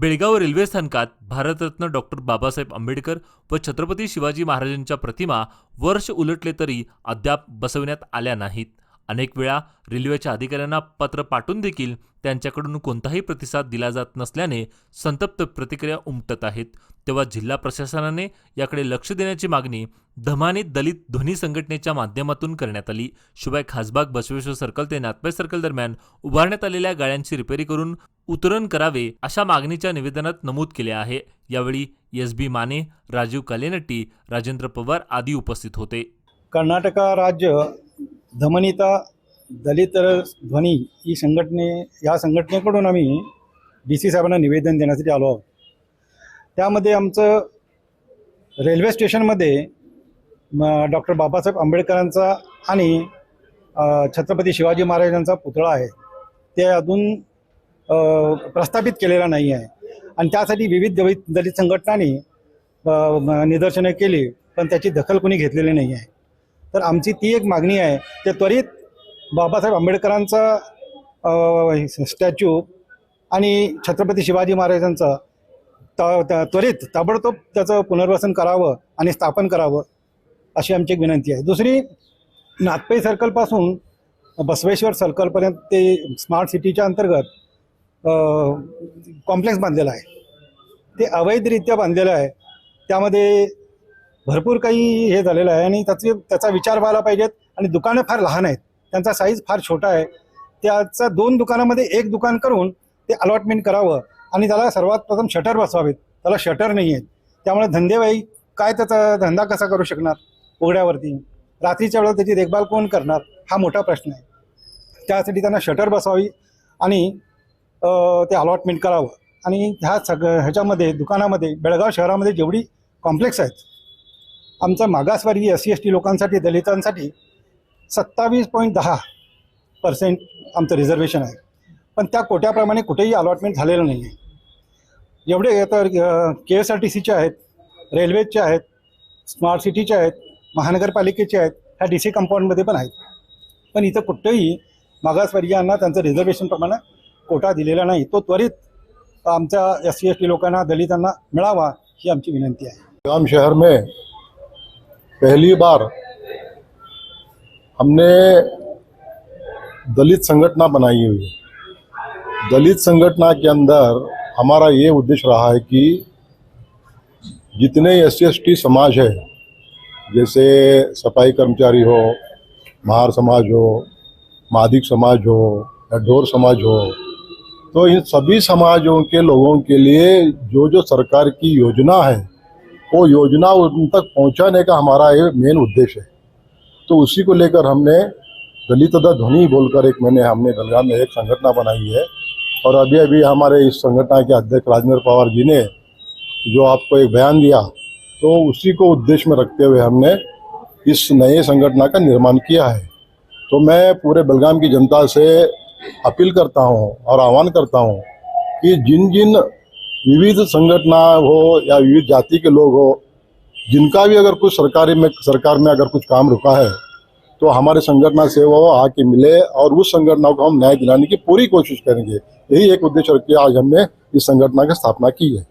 Belgaum railway स्थानकात Bharat Ratna doctor Babasaheb Ambedkar व छत्रपती शिवाजी महाराजांच्या प्रतिमा वर्ष उलटले तरी अद्याप बसवण्यात आल्या नाहीत. अनेक वेळा रेल्वेच्या अधिकाऱ्यांना पत्र पाठवून देखील त्यांच्याकडून कोणताही प्रतिसाद दिला जात नसल्याने संतप्त प्रतिक्रिया उमटत आहेत. तेव्हा जिल्हा प्रशासनाने याकडे लक्ष देण्याची मागणी धमाने दलित ध्वनी संघटनेच्या माध्यमातून करण्यात आली. शिवाय खासबाग बसवेश्वर सर्कल ते नाथपाय सर्कल दरम्यान उभारण्यात आलेल्या गाड्यांची रिपेरी करून उतरण करावे अशा मागणीच्या निवेदनात नमूद केले आहे. यावेळी एस बी माने राजीव कालेनट्टी राजेंद्र पवार आदी उपस्थित होते. कर्नाटका राज्य धमनिता दलित ध्वनी ही संघटने या संघटनेकडून आम्ही डी सी साहेबांना निवेदन देण्यासाठी आलो आहोत. त्यामध्ये आमचं रेल्वे स्टेशनमध्ये डॉक्टर बाबासाहेब आंबेडकरांचा आणि छत्रपती शिवाजी महाराजांचा पुतळा आहे. ते अजून प्रस्थापित केलेला नाही आहे. आणि त्यासाठी विविध दलित दलित संघटनांनी निदर्शनं केली पण त्याची दखल कोणी घेतलेली नाही आहे. तर आमची ती एक मागणी आहे. ते त्वरित बाबासाहेब आंबेडकरांचा स्टॅच्यू आणि छत्रपती शिवाजी महाराजांचं त त्वरित ताबडतोब त्याचं पुनर्वसन करावं आणि स्थापन करावं अशी आमची एक विनंती आहे. दुसरी नाथपै सर्कलपासून बसवेश्वर सर्कलपर्यंत ते स्मार्ट सिटीच्या अंतर्गत कॉम्प्लेक्स बांधलेला आहे. ते अवैधरित्या बांधलेलं आहे. त्यामध्ये भरपूर काही हे झालेलं आहे आणि त्याचे त्याचा विचार व्हायला पाहिजेत. आणि दुकानं फार लहान आहेत. त्यांचा साईज फार छोटा आहे. त्याचा दोन दुकानामध्ये एक दुकान करून ते अलॉटमेंट करावं आणि त्याला सर्वात प्रथम शटर बसवावेत. त्याला शटर नाही आहेत. त्यामुळे धंदेवाई काय त्याचा धंदा कसा करू शकणार? उघड्यावरती. रात्रीच्या वेळेला त्याची देखभाल कोण करणार? हा मोठा प्रश्न आहे. त्यासाठी त्यांना शटर बसवावी आणि ते अलॉटमेंट करावं. आणि ह्या सग ह्याच्यामध्ये दुकानामध्ये बेळगाव शहरामध्ये जेवढी कॉम्प्लेक्स आहेत आमचा मागासवर्गीय एस सी एस टी लोकांसाठी दलितांसाठी सत्तावीस पॉईंट दहा पर्सेंट आमचं रिझर्वेशन आहे. पण त्या कोट्याप्रमाणे कुठेही अलॉटमेंट झालेलं नाही आहे एवढे तर के एस आर टी सीचे आहेत रेल्वेचे आहेत स्मार्ट सिटीचे आहेत महानगरपालिकेचे आहेत ह्या डी सी कंपाऊंडमध्ये पण आहेत. पण इथं कुठेही मागासवर्गीयांना त्यांचं रिझर्वेशनप्रमाणे कोटा दिलेला नाही. तो त्वरित आमच्या एस सी एस टी लोकांना दलितांना मिळावा ही आमची विनंती आहे. बेलगाम शहर में पहली बार हमने दलित संगठना बनाई हुई है। दलित संगठना के अंदर हमारा ये उद्देश्य रहा है कि जितने एस टी समाज है, जैसे सफ़ाई कर्मचारी हो, महार समाज हो, मादिक समाज हो, या ढोर समाज हो तो इन सभी समाजों के लोगों के लिए जो जो सरकार की योजना है वो योजना उन तक पहुँचाने का हमारा ये मेन उद्देश्य है। तो उसी को लेकर हमने दलित ध्वनि बोलकर एक मैंने हमने बेलगाम में एक संगठना बनाई है। और अभी अभी हमारे इस संगठना के अध्यक्ष राजेंद्र पवार जी ने जो आपको एक बयान दिया तो उसी को उद्देश्य में रखते हुए हमने इस नए संगठना का निर्माण किया है। तो मैं पूरे बेलगाम की जनता से अपील करता हूँ और आह्वान करता हूँ कि जिन जिन विविध संगठना हो या विविध जाति के लोग हो, जिनका भी अगर कुछ सरकारी में, सरकार में अगर कुछ काम रुका है तो हमारे संगठना से वो आके मिले और उस संगठना को हम न्याय दिलाने की पूरी कोशिश करेंगे। यही एक उद्देश्य रखिए, आज हमने इस संगठना की स्थापना की है।